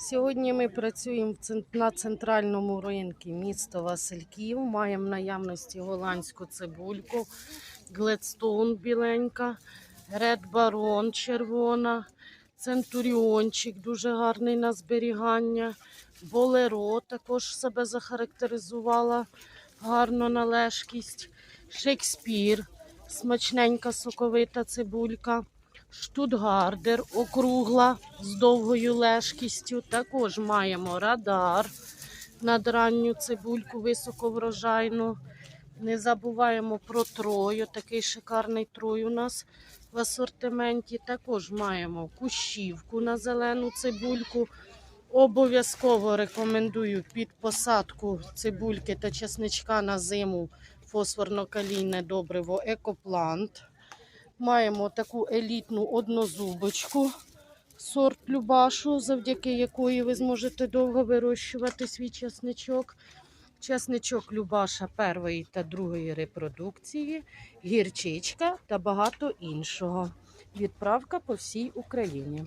Сьогодні ми працюємо на центральному ринку міста Васильків. Маємо в наявності голландську цибульку, гледстоун біленька, ред барон червона, центуріончик дуже гарний на зберігання, болеро також себе захарактеризувала гарно на лежкість, Шекспір, смачненька соковита цибулька. Штутгардер округла з довгою лежкістю. Також маємо радар над ранню цибульку високоврожайну. Не забуваємо про трою. Такий шикарний трой у нас в асортименті. Також маємо кущівку на зелену цибульку. Обов'язково рекомендую під посадку цибульки та чесничка на зиму фосфорно-калійне добриво Екоплант. Маємо таку елітну однозубочку, сорт Любашу, завдяки якої ви зможете довго вирощувати свій часничок. Часничок Любаша першої та другої репродукції, гірчичка та багато іншого. Відправка по всій Україні.